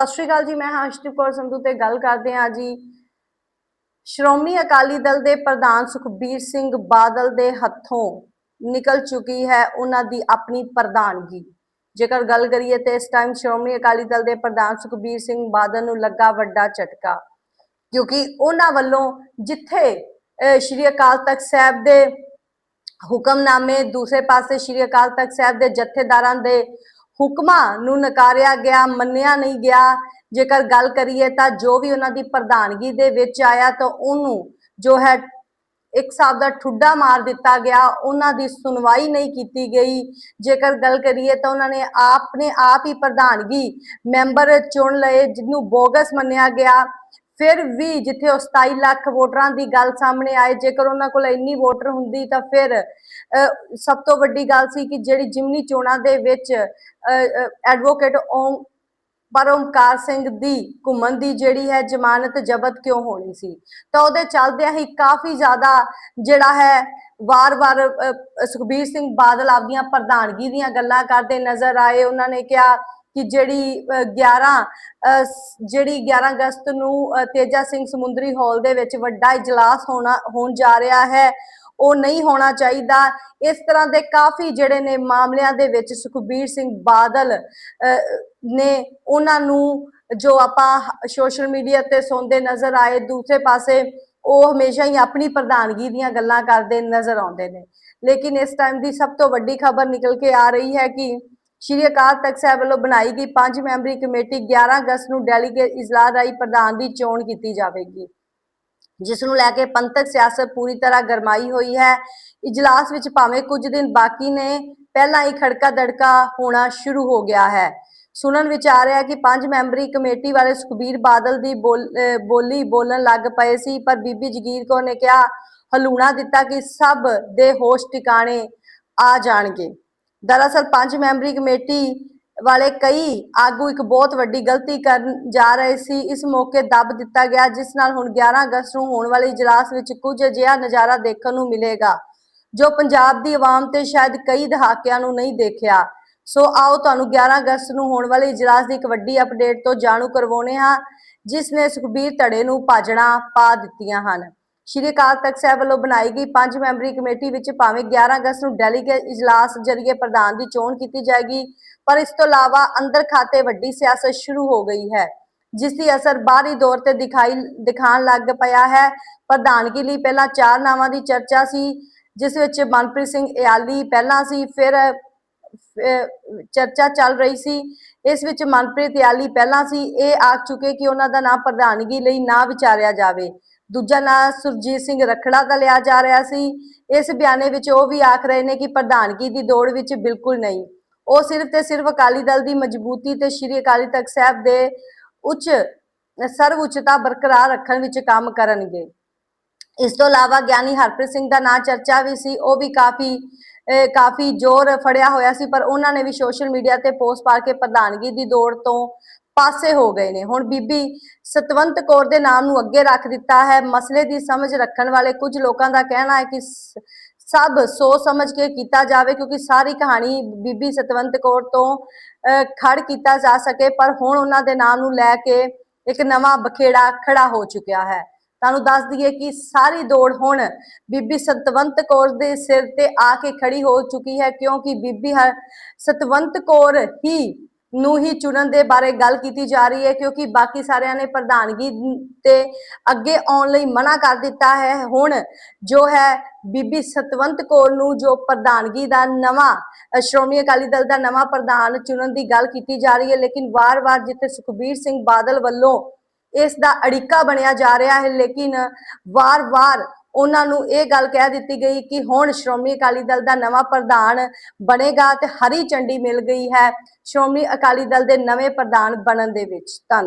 ਸਤਿ ਸ਼੍ਰੀ ਅਕਾਲ ਜੀ ਮੈਂ ਹਾਂ ਅਸ਼ਟਿਪ ਕੌਰ ਸੰਧੂ ਤੇ ਗੱਲ ਕਰਦੇ ਹਾਂ ਜੀ। ਸ਼੍ਰੋਮਣੀ ਅਕਾਲੀ ਦਲ ਦੇ ਪ੍ਰਧਾਨ ਸੁਖਬੀਰ ਸਿੰਘ ਬਾਦਲ ਦੇ ਹੱਥੋਂ ਨਿਕਲ ਚੁੱਕੀ ਹੈ ਉਹਨਾਂ ਦੀ ਆਪਣੀ ਪ੍ਰਧਾਨਗੀ। ਜੇਕਰ ਗੱਲ ਕਰੀਏ ਤੇ ਇਸ ਟਾਈਮ ਸ਼੍ਰੋਮਣੀ ਅਕਾਲੀ ਦਲ ਦੇ ਪ੍ਰਧਾਨ ਸੁਖਬੀਰ ਸਿੰਘ ਬਾਦਲ ਨੂੰ ਲੱਗਾ ਵੱਡਾ ਝਟਕਾ ਕਿਉਂਕਿ ਉਹਨਾਂ ਵੱਲੋਂ ਜਿੱਥੇ ਅਹ, ਸ਼੍ਰੀ ਅਕਾਲ ਤਖਤ ਸਾਹਿਬ ਦੇ ਹੁਕਮਨਾਮੇ ਦੂਸਰੇ ਪਾਸੇ ਸ਼੍ਰੀ ਅਕਾਲ ਤਖਤ ਸਾਹਿਬ ਦੇ ਜਥੇਦਾਰਾਂ ਦੇ ਹੁਕਮਾਂ ਨੂੰ ਨਕਾਰਿਆ ਗਿਆ, ਮੰਨਿਆ ਨਹੀਂ ਗਿਆ। ਜੇਕਰ ਗੱਲ ਕਰੀਏ ਤਾਂ ਜੋ ਵੀ ਉਹਨਾਂ ਦੀ ਪ੍ਰਧਾਨਗੀ ਦੇ ਵਿੱਚ ਆਇਆ ਤਾਂ ਉਹਨੂੰ ਜੋ ਹੈ ਇੱਕ ਹਿਸਾਬ ਦਾ ਠੁੱਡਾ ਮਾਰ ਦਿੱਤਾ ਗਿਆ। ਉਹਨਾਂ ਦੀ ਸੁਣਵਾਈ ਨਹੀਂ ਕੀਤੀ ਗਈ। ਜੇਕਰ ਗੱਲ ਕਰੀਏ ਤਾਂ ਉਹਨਾਂ ਨੇ ਆਪਣੇ ਆਪ ਹੀ ਪ੍ਰਧਾਨਗੀ ਮੈਂਬਰ ਚੁਣ ਲਏ, ਜਿਹਨੂੰ ਬੋਗਸ ਮੰਨਿਆ ਗਿਆ। ਫਿਰ ਵੀ ਜਿੱਥੇ ਉਹ 27 ਲੱਖ ਵੋਟਰਾਂ ਦੀ ਗੱਲ ਸਾਹਮਣੇ ਆਏ, ਜੇਕਰ ਉਹਨਾਂ ਕੋਲ ਇੰਨੀ ਵੋਟਰ ਹੁੰਦੀ ਤਾਂ ਫਿਰ ਸਭ ਤੋਂ ਵੱਡੀ ਗੱਲ ਸੀ ਕਿ ਜਿਹੜੀ ਜਿਮਨੀ ਚੋਣਾਂ ਦੇ ਵਿੱਚ ਐਡਵੋਕੇਟ ਓਮ ਪਰਮਕਾਰ ਸਿੰਘ ਦੀ ਘੁੰਮਣ ਦੀ ਜਿਹੜੀ ਹੈ ਜ਼ਮਾਨਤ ਜ਼ਬਤ ਕਿਉਂ ਹੋਣੀ ਸੀ? ਤਾਂ ਉਹਦੇ ਚੱਲਦਿਆਂ ਹੀ ਕਾਫੀ ਜ਼ਿਆਦਾ ਜਿਹੜਾ ਹੈ, ਵਾਰ-ਵਾਰ ਸੁਖਬੀਰ ਸਿੰਘ ਬਾਦਲ ਆਪਦੀਆਂ ਪ੍ਰਧਾਨਗੀ ਦੀਆਂ ਗੱਲਾਂ ਕਰਦੇ ਨਜ਼ਰ ਆਏ। ਉਹਨਾਂ ਨੇ ਕਿਹਾ ਕਿ ਜਿਹੜੀ 11 ਜਿਹੜੀ 11 ਅਗਸਤ ਨੂੰ ਤੇਜਾ ਸਿੰਘ ਸਮੁੰਦਰੀ ਹਾਲ ਦੇ ਵਿੱਚ ਵੱਡਾ ਇਜਲਾਸ ਹੋਣਾ, ਹੋਣ ਜਾ ਰਿਹਾ ਹੈ, ਉਹ ਨਹੀਂ ਹੋਣਾ ਚਾਹੀਦਾ। ਇਸ ਤਰ੍ਹਾਂ ਦੇ ਕਾਫੀ ਜਿਹੜੇ ਨੇ ਮਾਮਲਿਆਂ ਦੇ ਵਿੱਚ ਸੁਖਬੀਰ ਸਿੰਘ ਬਾਦਲ ਨੇ ਉਹਨਾਂ ਨੂੰ ਜੋ ਆਪਾਂ ਸੋਸ਼ਲ ਮੀਡੀਆ ਤੇ ਸੌਂਦੇ ਨਜ਼ਰ ਆਏ, ਦੂਸਰੇ ਪਾਸੇ ਉਹ ਹਮੇਸ਼ਾ ਹੀ ਆਪਣੀ ਪ੍ਰਧਾਨਗੀ ਦੀਆਂ ਗੱਲਾਂ ਕਰਦੇ ਨਜ਼ਰ ਆਉਂਦੇ ਨੇ। ਲੇਕਿਨ ਇਸ ਟਾਈਮ ਦੀ ਸਭ ਤੋਂ ਵੱਡੀ ਖਬਰ ਨਿਕਲ ਕੇ ਆ ਰਹੀ ਹੈ ਕਿ ਸ਼੍ਰੀ ਅਕਾਲ ਤਖਤ ਸਾਹਿਬ ਵੱਲੋਂ ਬਣਾਈ ਗਈ ਪੰਜ ਮੈਂਬਰੀ ਕਮੇਟੀ 11 ਅਗਸਤ ਨੂੰ ਡੈਲੀਗੇਟ ਇਜਲਾਸ ਰਾਹੀਂ ਪ੍ਰਧਾਨ ਦੀ ਚੋਣ ਕੀਤੀ ਜਾਵੇਗੀ, ਜਿਸ ਨੂੰ ਲੈ ਕੇ ਪੰਥਕ ਸਿਆਸਤ ਪੂਰੀ ਤਰ੍ਹਾਂ ਗਰਮਾਈ ਹੋਈ ਹੈ। ਇਜਲਾਸ ਵਿੱਚ ਭਾਵੇਂ ਕੁਝ ਦਿਨ ਬਾਕੀ ਨੇ, ਪਹਿਲਾਂ ਹੀ ਖੜਕਾ ਦੜਕਾ ਹੋਣਾ ਸ਼ੁਰੂ ਹੋ ਗਿਆ ਹੈ। ਸੁਣਨ ਵਿੱਚ ਆ ਰਿਹਾ ਕਿ ਪੰਜ ਮੈਂਬਰੀ ਕਮੇਟੀ ਵਾਲੇ ਸੁਖਬੀਰ ਬਾਦਲ ਦੀ ਬੋਲ- ਅਹ, ਬੋਲੀ ਬੋਲਣ ਲੱਗ ਪਏ ਸੀ, ਪਰ ਬੀਬੀ ਜਗੀਰ ਕੌਰ ਨੇ ਕਿਹਾ, ਹਲੂਣਾ ਦਿੱਤਾ ਕਿ ਸਭ ਦੇ ਹੋਸ਼ ਟਿਕਾਣੇ ਆ ਜਾਣਗੇ। ਦਰਅਸਲ ਪੰਜ ਮੈਂਬਰੀ ਕਮੇਟੀ ਵਾਲੇ ਕਈ ਆਗੂ ਇੱਕ ਬਹੁਤ ਵੱਡੀ ਗਲਤੀ ਕਰਨ ਜਾ ਰਹੇ ਸੀ। ਇਸ ਮੌਕੇ ਦੱਬ ਦਿੱਤਾ ਗਿਆ, ਜਿਸ ਨਾਲ ਹੁਣ 11 ਅਗਸਤ ਨੂੰ ਹੋਣ ਵਾਲੇ ਇਜਲਾਸ ਵਿੱਚ ਕੁਝ ਅਜਿਹਾ ਨਜ਼ਾਰਾ ਦੇਖਣ ਨੂੰ ਮਿਲੇਗਾ, ਜੋ ਪੰਜਾਬ ਦੀ ਆਵਾਮ ਤੇ ਸ਼ਾਇਦ ਕਈ ਦਹਾਕਿਆਂ ਨੂੰ ਨਹੀਂ ਦੇਖਿਆ। ਸੋ ਆਓ ਤੁਹਾਨੂੰ 11 ਅਗਸਤ ਨੂੰ ਹੋਣ ਵਾਲੇ ਇਜਲਾਸ ਦੀ ਇੱਕ ਵੱਡੀ ਅਪਡੇਟ ਤੋਂ ਜਾਣੂ ਕਰਵਾਉਣੇ ਹਾਂ, ਜਿਸ ਨੇ ਸੁਖਬੀਰ ਧੜੇ ਨੂੰ ਭਾਜਣਾ ਪਾ ਦਿੱਤੀਆਂ ਹਨ। ਸ਼੍ਰੀ ਅਕਾਲ ਤਖਤ ਸਾਹਿਬ ਵੱਲੋਂ ਬਣਾਈ ਗਈ ਪੰਜ ਮੈਂਬਰੀ ਕਮੇਟੀ ਵਿੱਚ ਭਾਵੇਂ 11 ਅਗਸਤ ਨੂੰ ਡੈਲੀਗੇਟ ਇਜਲਾਸ ਜਰੀਏ ਪ੍ਰਧਾਨ ਦੀ ਚੋਣ ਕੀਤੀ ਜਾਏਗੀ, ਪਰ ਇਸ ਤੋਂ ਇਲਾਵਾ ਅੰਦਰ ਖਾਤੇ ਵੱਡੀ ਸਿਆਸਤ ਸ਼ੁਰੂ ਹੋ ਗਈ ਹੈ, ਜਿਸ ਦੀ ਅਸਰ ਬਾਹਰੀ ਦੌਰ ਤੇ ਦਿਖਾਈ ਦਿਖਾਣ ਲੱਗ ਪਿਆ ਹੈ। ਪ੍ਰਧਾਨਗੀ ਲਈ ਪਹਿਲਾਂ ਚਾਰ ਨਾਵਾਂ ਦੀ ਚਰਚਾ ਸੀ, ਜਿਸ ਵਿੱਚ ਮਨਪ੍ਰੀਤ ਸਿੰਘ ਇਆਲੀ ਪਹਿਲਾਂ ਸੀ ਫਿਰ ਚਰਚਾ ਚੱਲ ਰਹੀ ਸੀ। ਇਸ ਵਿੱਚ ਮਨਪ੍ਰੀਤ ਇਆਲੀ ਪਹਿਲਾਂ ਸੀ। ਇਹ ਆਖ ਚੁੱਕੇ ਕਿ ਉਹਨਾਂ ਦਾ ਨਾਮ ਪ੍ਰਧਾਨਗੀ ਲਈ ਨਾ ਵਿਚਾਰਿਆ ਜਾਵੇ। ਦੂਜਾ ਨਾਂ ਸੁਰਜੀਤ ਸਿੰਘ ਰਖੜਾ ਦਾ ਲਿਆ ਜਾ ਰਿਹਾ ਸੀ। ਇਸ ਬਿਆਨੇ ਵਿੱਚ ਉਹ ਵੀ ਆਖ ਰਹੇ ਨੇ ਕਿ ਪ੍ਰਧਾਨਗੀ ਦੀ ਦੌੜ ਵਿੱਚ ਬਿਲਕੁਲ ਨਹੀਂ। ਉਹ ਸਿਰਫ ਤੇ ਸਿਰਫ ਅਕਾਲੀ ਦਲ ਦੀ ਮਜ਼ਬੂਤੀ ਤੇ ਸ਼੍ਰੀ ਅਕਾਲੀ ਤਖਤ ਸਾਹਿਬ ਦੇ ਉੱਚ, ਸਰਵ ਉੱਚਤਾ ਬਰਕਰਾਰ ਰੱਖਣ ਵਿੱਚ ਕੰਮ ਕਰਨਗੇ। ਇਸ ਤੋਂ ਇਲਾਵਾ ਗਿਆਨੀ ਹਰਪ੍ਰੀਤ ਸਿੰਘ ਦਾ ਨਾਂ ਚਰਚਾ ਵੀ ਸੀ। ਉਹ ਵੀ ਕਾਫੀ ਕਾਫੀ ਜ਼ੋਰ ਫੜਿਆ ਹੋਇਆ ਸੀ, ਪਰ ਉਹਨਾਂ ਨੇ ਵੀ ਸੋਸ਼ਲ ਮੀਡੀਆ ਤੇ ਪੋਸਟ ਪਾ ਕੇ ਪ੍ਰਧਾਨਗੀ ਦੀ ਦੌੜ ਤੋਂ ਪਾਸੇ ਹੋ ਗਏ ਨੇ। ਹੁਣ ਬੀਬੀ ਸਤਵੰਤ ਕੌਰ ਦੇ ਨਾਮ ਨੂੰ ਅੱਗੇ ਰੱਖ ਦਿੱਤਾ ਹੈ। ਮਸਲੇ ਦੀ ਸਮਝ ਰੱਖਣ ਵਾਲੇ ਕੁਝ ਲੋਕਾਂ ਦਾ ਕਹਿਣਾ ਹੈ ਕਿ ਸਭ ਸੋਚ ਸਮਝ ਕੇ ਕੀਤਾ ਜਾਵੇ ਕਿਉਂਕਿ ਸਾਰੀ ਕਹਾਣੀ ਬੀਬੀ ਸਤਵੰਤ ਕੌਰ ਤੋਂ ਖੜ ਕੀਤਾ ਜਾ ਸਕੇ। ਪਰ ਹੁਣ ਉਹਨਾਂ ਦੇ ਨਾਮ ਨੂੰ ਲੈ ਕੇ ਇੱਕ ਨਵਾਂ ਬਖੇੜਾ ਖੜਾ ਹੋ ਚੁੱਕਿਆ ਹੈ। ਤੁਹਾਨੂੰ ਦੱਸ ਦਈਏ ਕਿ ਸਾਰੀ ਦੌੜ ਹੁਣ ਬੀਬੀ ਸਤਵੰਤ ਕੌਰ ਦੇ ਸਿਰ ਤੇ ਆ ਕੇ ਖੜੀ ਹੋ ਚੁੱਕੀ ਹੈ ਕਿਉਂਕਿ ਬੀਬੀ ਹਰ ਸਤਵੰਤ ਕੌਰ ਹੀ ਨੂੰ ਹੀ ਚੁਣਨ ਦੇ ਬਾਰੇ ਗੱਲ ਕੀਤੀ ਜਾ ਰਹੀ ਹੈ, ਕਿਉਂਕਿ ਬਾਕੀ ਸਾਰਿਆਂ ਨੇ ਪ੍ਰਧਾਨਗੀ ਤੇ ਅੱਗੇ ਆਉਣ ਲਈ ਮਨਾ ਕਰ ਦਿੱਤਾ ਹੈ। ਹੁਣ ਜੋ ਹੈ ਬੀਬੀ ਸਤਵੰਤ ਕੌਰ ਨੂੰ ਜੋ ਪ੍ਰਧਾਨਗੀ ਦਾ ਨਵਾਂ ਸ਼੍ਰੋਮਣੀ ਅਕਾਲੀ ਦਲ ਦਾ ਨਵਾਂ ਪ੍ਰਧਾਨ ਚੁਣਨ ਦੀ ਗੱਲ ਕੀਤੀ ਜਾ ਰਹੀ ਹੈ, ਲੇਕਿਨ ਵਾਰ-ਵਾਰ ਜਿੱਥੇ ਸੁਖਬੀਰ ਸਿੰਘ ਬਾਦਲ ਵੱਲੋਂ ਇਸ ਦਾ ਅੜਿੱਕਾ ਬਣਿਆ ਜਾ ਰਿਹਾ ਹੈ, ਲੇਕਿਨ ਵਾਰ-ਵਾਰ ਉਹਨਾਂ ਨੂੰ ਇਹ ਗੱਲ ਕਹਿ ਦਿੱਤੀ ਗਈ ਕਿ ਹੁਣ ਸ਼੍ਰੋਮਣੀ ਅਕਾਲੀ ਦਲ ਦਾ ਨਵਾਂ ਪ੍ਰਧਾਨ ਬਣੇਗਾ ਤੇ ਹਰੀ ਝੰਡੀ ਮਿਲ ਗਈ ਹੈ। ਸ਼੍ਰੋਮਣੀ ਅਕਾਲੀ ਦਲ ਦੇ ਨਵੇਂ ਪ੍ਰਧਾਨ ਬਣਨ ਦੇ ਵਿੱਚ ਧੰਨਵਾਦ